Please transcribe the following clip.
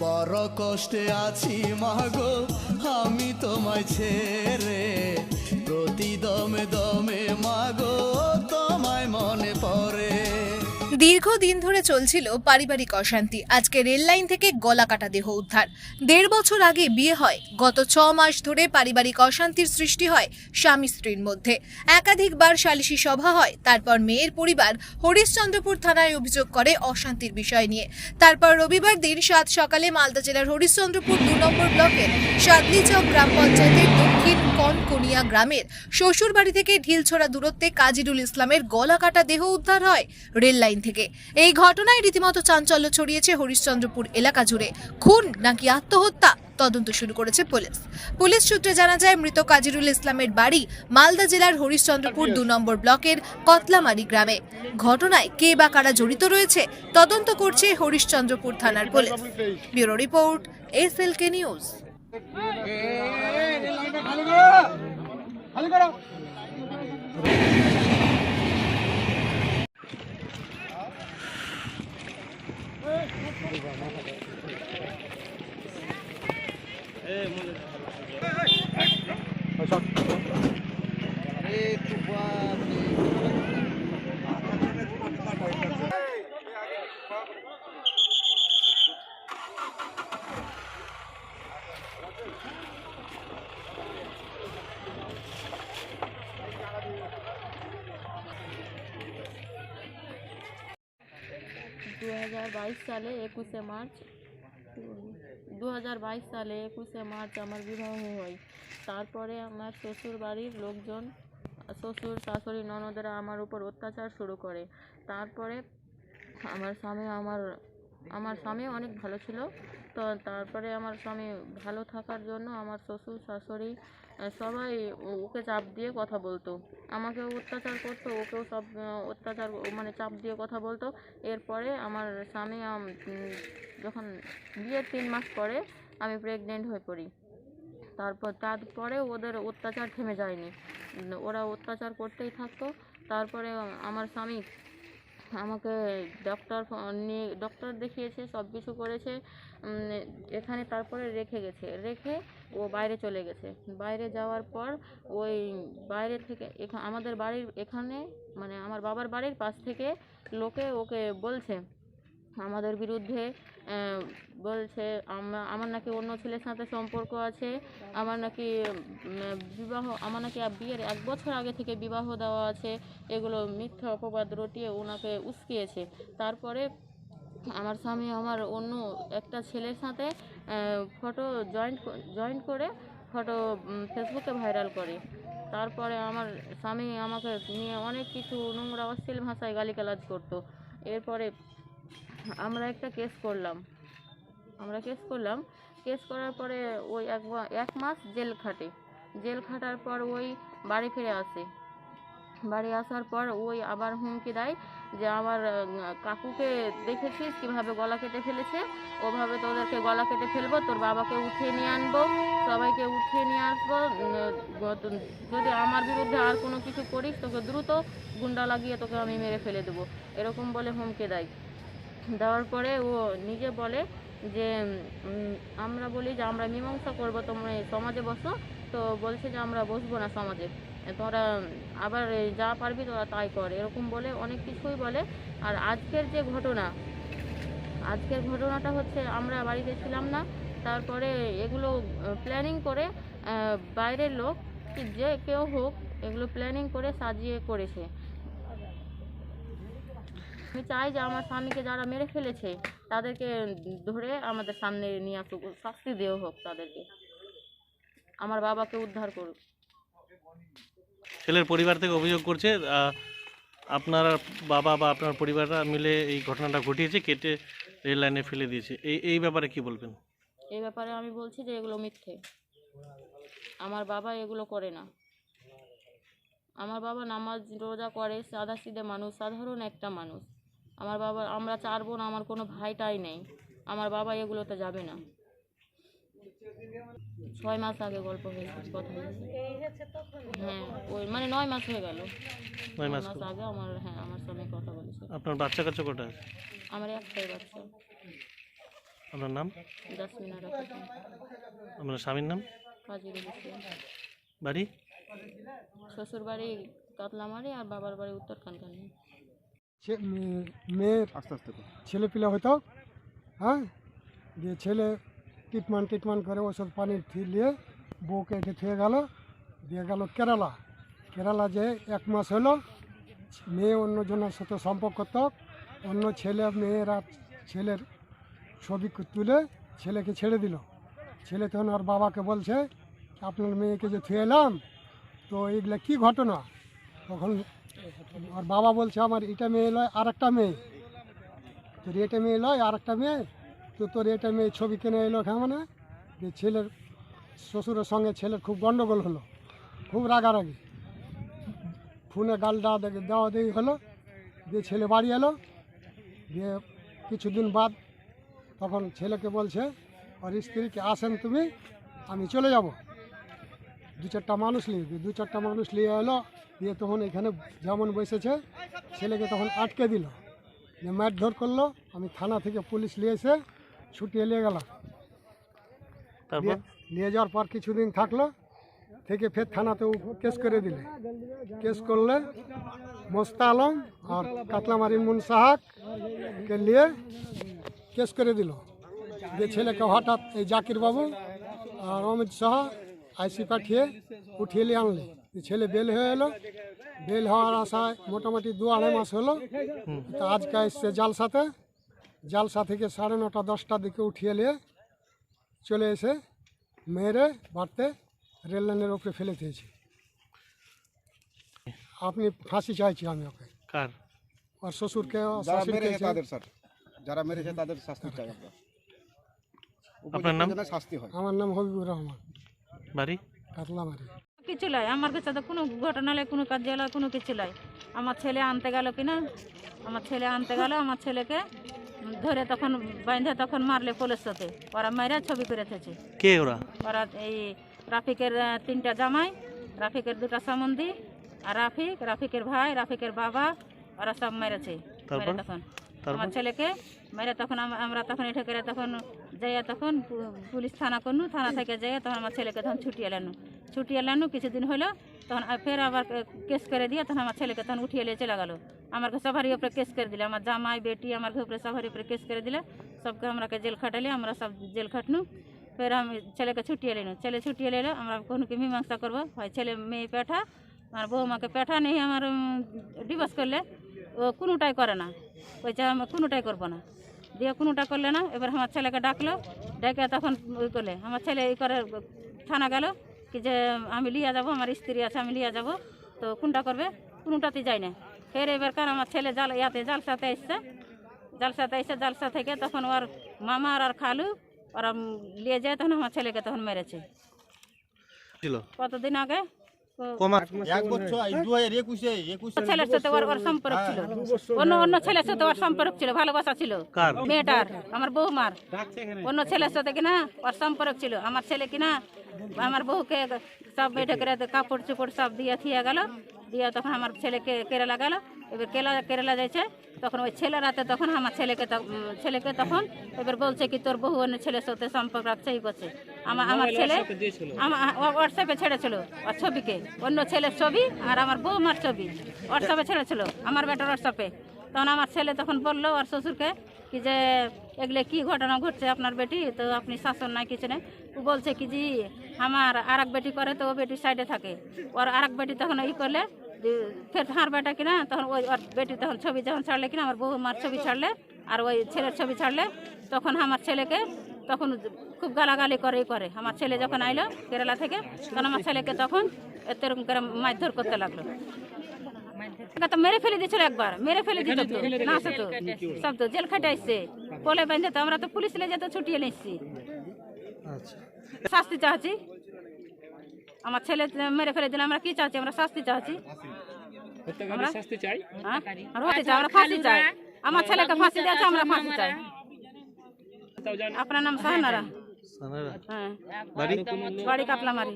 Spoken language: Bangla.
বড় কষ্টে আছি মাগো আমি তোমায় ছেড়ে প্রতি দমে দমে মাগো তোমায় মনে পড়ে। দীর্ঘদিন ধরে চলছিল পারিবারিক অশান্তি। আজকে রেল লাইন থেকে গলা কাটা দেহ উদ্ধার। দেড় বছর আগে বিয়ে হয়। গত ছ মাস ধরে পারিবারিক অশান্তির সৃষ্টি হয় স্বামী স্ত্রীর মধ্যে। একাধিকবার সালিশি সভা হয়। তারপর মেয়ের পরিবার হরিশ্চন্দ্রপুর থানায় অভিযোগ করে অশান্তির বিষয় নিয়ে। তারপর রবিবার দিন সাত সকালে মালদা জেলার হরিশ্চন্দ্রপুর দু নম্বর ব্লকের সাদলিচক গ্রাম পঞ্চায়েতের দক্ষিণ কনকনিয়া গ্রামের শ্বশুর বাড়ি থেকে ঢিলছড়া দূরত্বে কাজিরুল ইসলামের গলা কাটা দেহ উদ্ধার হয়। রেল লাইন থেকে এই ঘটনায় রীতিমতো চাঞ্চল্য ছড়িয়েছে হরিশ্চন্দ্রপুর এলাকা জুড়ে খুন নাকি আত্মহত্যা তদন্ত শুরু করেছে পুলিশ পুলিশ সূত্রে জানা যায় মৃত কাজিরুল ইসলামের বাড়ি মালদা জেলার হরিশ্চন্দ্রপুর দু নম্বর ব্লকের কতলামারি গ্রামে ঘটনায় কে বা কারা জড়িত রয়েছে তদন্ত করছে হরিশ্চন্দ্রপুর থানার police bureau report S L K news দু হাজার বাইশ সালে একুশে মার্চ দু হাজার বাইশ সালে একুশে মার্চ আমার বিবাহ হয়। তারপরে আমার শ্বশুর বাড়ির লোকজন, শ্বশুর শাশুড়ি, ননদেরা আমার উপর অত্যাচার শুরু করে। তারপরে আমার স্বামী আমার আমার স্বামী অনেক ভালো ছিল। তো তারপরে আমার স্বামী ভালো থাকার জন্য আমার শ্বশুর শাশুড়ি সবাই ওকে চাপ দিয়ে কথা বলতো। আমাকেও অত্যাচার করতো, ওকেও সব অত্যাচার মানে চাপ দিয়ে কথা বলতো। এরপরে আমার স্বামী যখন বিয়ের তিন মাস পরে আমি প্রেগনেন্ট হয়ে পড়ি। তারপর, তারপরে ওদের অত্যাচার থেমে যায়নি। ওরা অত্যাচার করতেই থাকতো। তারপরে আমার স্বামী আমাকে ডক্টর নিয়ে ডক্টর দেখিয়েছে, সব কিছু করেছে এখানে তারপরে রেখে গেছে। রেখে ও বাইরে চলে গেছে। বাইরে যাওয়ার পর ওই বাইরে থেকে আমাদের বাড়ির এখানে মানে আমার বাবার বাড়ির পাশ থেকে লোকে ওকে বলছে, আমাদের বিরুদ্ধে বলছে আমার নাকি অন্য ছেলের সাথে সম্পর্ক আছে। আমার নাকি বিবাহ, আমার নাকি বিয়ের এক বছর আগে থেকে বিবাহ দেওয়া আছে। এগুলো মিথ্যা অপবাদ রটিয়ে ওনাকে উস্কিয়েছে। তারপরে আমার স্বামী আমার অন্য একটা ছেলের সাথে ফটো জয়েন্ট জয়েন্ট করে ফটো ফেসবুকে ভাইরাল করে। তারপরে আমার স্বামী আমাকে নিয়ে অনেক কিছু নোংরা, অশ্লীল ভাষায় গালিগালাজ করতো। এরপরে আমরা একটা কেস করলাম। আমরা কেস করলাম। কেস করার পরে ওই এক এক মাস জেল খাটে। জেল খাটার পর ওই বাড়ি ফিরে আসে। বাড়ি আসার পর ওই আবার হুমকি দেয় যে আমার কাকুকে দেখেছিস কীভাবে গলা কেটে ফেলেছে? ওভাবে তোদেরকে গলা কেটে ফেলব, তোর বাবাকে উঠিয়ে নিয়ে আনব, সবাইকে উঠিয়ে নিয়ে আসব যদি আমার বিরুদ্ধে আর কোনো কিছু করিস, তোকে দ্রুত গুন্ডা লাগিয়ে তোকে আমি মেরে ফেলে দেবো। এরকম বলে হুমকি দেয়। দেওয়ার পরে ও নিজে বলে যে আমরা বলি যে আমরা মীমাংসা করব, তোমরা সমাজে বসো। তো বলছে যে আমরা বসবো না সমাজে। তোরা আবার যা পারবি তোরা তাই কর। এরকম বলে অনেক কিছুই বলে। আর আজকের যে ঘটনা, আজকের ঘটনাটা হচ্ছে আমরা বাড়িতে ছিলাম না। তারপরে এগুলো প্ল্যানিং করে বাইরের লোক যে কেউ হোক, এগুলো প্ল্যানিং করে সাজিয়ে করেছে। আমি চাই যে আমার স্বামীকে যারা মেরে ফেলেছে তাদেরকে ধরে আমাদের সামনে নিয়ে আসুক শাস্তি দেওয়া হোক তাদেরকে। আমার বাবাকে উদ্ধার করুক। ছেলের পরিবার থেকে অভিযোগ করছে আপনার বাবা বা আপনার পরিবাররা মিলে এই ঘটনাটা ঘটিয়েছে কেটে রেল লাইনে ফেলে দিয়েছে। এই এই ব্যাপারে কি বলবেন? এই ব্যাপারে আমি বলছি যে এগুলো মিথ্যে। আমার বাবা এগুলো করে না। আমার বাবা নামাজ রোজা করে সাদা সিধে মানুষ সাধারণ একটা মানুষ। আমার বাবা আমরা চার বোন আমার কোনো ভাইটাই নেই। আমার বাবা এগুলোতে যাবে না। ছয় মাস আগে গল্প হয়েছে কথা হয়েছে। হ্যাঁ ওই মানে নয় মাস হয়ে গেল। নয় মাস আগে আমার হ্যাঁ আমার সঙ্গে কথা বলেছে। আপনার বাচ্চা কাচ্চা কটা আমার একটাই বাচ্চা। আপনার নাম? জাসমিনা খাতুন আপনার স্বামীর নাম? কাজী বাড়ি শ্বশুর বাড়ি? কাতলামারি আর বাবার বাড়ি উত্তর মেয়ের ছেলে পিলে হতো হ্যাঁ? দিয়ে ছেলে ট্রিটমেন্ট ট্রিটমেন্ট করে ওষুধ পানি নিয়ে বউকে এটে থুয়ে গেল দিয়ে গেল কেরালা। কেরালা যে এক মাস হলো মেয়ে অন্যজনের সাথে সম্পর্ক করতো অন্য ছেলে মেয়েরা ছেলের ছবি তুলে ছেলেকে ছেড়ে দিল। ছেলে তখন ওর বাবাকে বলছে আপনার মেয়েকে যে থুয়ে এলাম তো এগুলা কী ঘটনা? তখন আর বাবা বলছে, আমার এটা মেয়ে লয় আর একটা মেয়ে। তোর এটা মেয়ে লয় আর একটা মেয়ে। তো তোর এটা মেয়ে ছবি কিনে এলো মানে যে ছেলের, শ্বশুরের সঙ্গে ছেলের খুব গণ্ডগোল হলো, খুব রাগারাগি। ফোনে গাল দেওয়া দেওয়া দেওয়ি হলো দিয়ে ছেলে বাড়ি এলো দিয়ে কিছুদিন বাদ তখন ছেলেকে বলছে আর স্ত্রীকে আসেন তুমি, আমি চলে যাব। দু চারটা মানুষ নিয়ে দু চারটা মানুষ নিয়ে এলো দিয়ে তখন এখানে যেমন বসেছে ছেলেকে তখন আটকে দিল। যে মারধর করল আমি থানা থেকে পুলিশ নিয়ে এসে ছুটিয়ে নিয়ে গেলাম। তারপর? নিয়ে- যাওয়ার পর কিছুদিন থাকল থেকে ফের থানাতেও কেস করে দিলে। কেস করলে মোস্তা আলম আর কাতলামারির মুন সাহাককে নিয়ে কেস করে দিল। যে ছেলেকে হঠাৎ এই জাকির বাবু আর অমিত শাহ আইসি পাঠিয়ে উঠিয়ে নিয়ে আনলে। ছেলে বেল হয়ে এলো বেল হওয়ার আশায় মোটামুটি দু আড়াই মাস হলো। তো আজকে এসছে জালসাতে। জালসা থেকে সাড়ে নটা দশটার দিকে উঠিয়ে নিয়ে চলে এসে মেরে বাড়তে রেল লাইনের ওপরে ফেলে দিয়েছি। আপনি ফাঁসি চাইছি আমি ওকে। কার? আর শ্বশুরকে শাশুড়িকে তাদের স্যার। যারা মেরেছে তাদের শাস্তি চাই আমরা। আপনার নাম? শাস্তি হয়। আমার নাম হবিবুর রহমান। বাড়ি? কাতলামারি কিছু লাই আমার কাছে তো কোনো ঘটনা লাই কোনো কাজ লাই কোনো কিছু লাই। আমার ছেলে আনতে গেল কিনা? আমার ছেলে আনতে গেল আমার ছেলেকে ধরে তখন বাইন্ধে তখন মারলে পুলিশ সাথে। ওরা মাইরা ছবি করে থেছে কে ওরা? ওরা এই রাফিকের তিনটা জামাই রাফিকের দুটা সম্বন্ধী আর রাফিক রাফিকের ভাই রাফিকের বাবা ওরা সব মেরেছে। মেরে তখন? আমার ছেলেকে মেরে তখন আম- আমরা তখন এটা করে তখন যাইয়া তখন পুলিশ থানা করনু থানা থেকে যাইয়া তখন আমার ছেলেকে তখন ছুটিয়ে এলানু। ছুটিয়ে এলানু কিছুদিন হলো তখন ফের আবার কেস করে দিয়ে তখন আমার ছেলেকে তখন উঠিয়ে নিয়ে চলে গেল। আমার সবারই উপরে কেস করে দিলে আমার জামাই বেটি আমার উপরে সবারই উপরে কেস করে দিলে। সবকে আমরাকে জেল খাটালে আমরা সব জেল খাটনু। ফের আমি ছেলেকে ছুটিয়ে এলিনু ছেলে ছুটিয়ে এলে আমরা কোনো কি মীমাংসা করব? হয় ছেলে মেয়ে পেঠা আমার বৌমাকে পেঠা নেই আমার ডিভোর্স করলে। ও কোনোটাই করে না। কইছে আমি কোনোটাই করব না। দিয়ে কোনোটা করলে না এবার আমার ছেলেকে ডাকলো ডেকে তখন ওই করলে আমার ছেলে এই করে থানা গেল কি যে আমি লিয়া যাব আমার স্ত্রী আছে আমি লিয়া যাব তো কোনটা করবে? কোনোটাতে যাই না। ফের এবার কার আমার ছেলে জাল ইয়াতে জালসাতে এসছে। জালসাতে এসে জালসা থেকে তখন ওর মামা আর খালু ওরা নিয়ে যায় তখন আমার ছেলেকে তখন মেরেছে। কতদিন আগে? ছেলের সাথে ওর ওর সম্পর্ক ছিল। অন্য অন্য ছেলের সাথে ওর সম্পর্ক ছিল ভালোবাসা ছিল। মেয়েটার আমার বৌমার। অন্য ছেলের সাথে কিনা ওর সম্পর্ক ছিল। আমার ছেলে কিনা আমার বউকে সব মেয়েটা করে কাপড় চোপড় সব দিয়ে থিয়ে গেল। দিয়ে তখন আমার ছেলেকে কেরালা গেল। এবার কেলা কেরালা যাইছে। তখন ওই ছেলের হাতে তখন আমার ছেলেকে ছেলেকে তখন এবার বলছে কি তোর বহু অন্য ছেলের সাথে সম্পর্ক রাখছে এই করছে। আমার আমার ছেলে আমার হোয়াটসঅ্যাপে ছেড়েছিল ওর ছবিকে। অন্য ছেলের ছবি আর আমার বৌমার ছবি। হোয়াটসঅ্যাপে ছেড়েছিল আমার বেটার হোয়াটসঅ্যাপে তখন আমার ছেলে তখন বলল ওর শ্বশুরকে কি যে এগুলো কি ঘটনা ঘটছে আপনার বেটি? তো আপনি শাসন নাই কিছু নেই ও বলছে কি জি আমার আর এক বেটি করে তো ও বেটি সাইডে থাকে। ওর আর এক বেটি তখন ই করলে যে ফের হার বেটা কিনা? তখন ওই ওর বেটি তখন ছবি যখন ছাড়লে কিনা আমার বউ মার ছবি ছাড়লে আর ওই ছেলের ছবি ছাড়লে তখন আমার ছেলেকে তখন খুব গালাগালি করেই করে। আমার ছেলে যখন আইলো কেরালা থেকে তখন আমার ছেলেকে তখন এরকম করে মারধর করতে লাগল। তো মেরে ফেলে দিয়েছিল একবার মেরে ফেলে দিত তো না সে তো সব তো জেল খাটে আসছে কোলে বেঁধে তো আমরা তো পুলিশ লে যেতে ছুটিয়ে নিচ্ছি আচ্ছা। শাস্তি চাচ্ছি। আমার ছেলে মেরে ফেলে দিলে আমরা কি চাচ্ছি? আমরা শাস্তি চাচ্ছি। আমরা শাস্তি চাই? চাই আমরা ফাঁসি চাই। আমার ছেলেকে ফাঁসি দিয়েছে আমরা ফাঁসি চাই। আপনার নাম সাহানারা হ্যাঁ বাড়ি বাড়ি কাপলামারি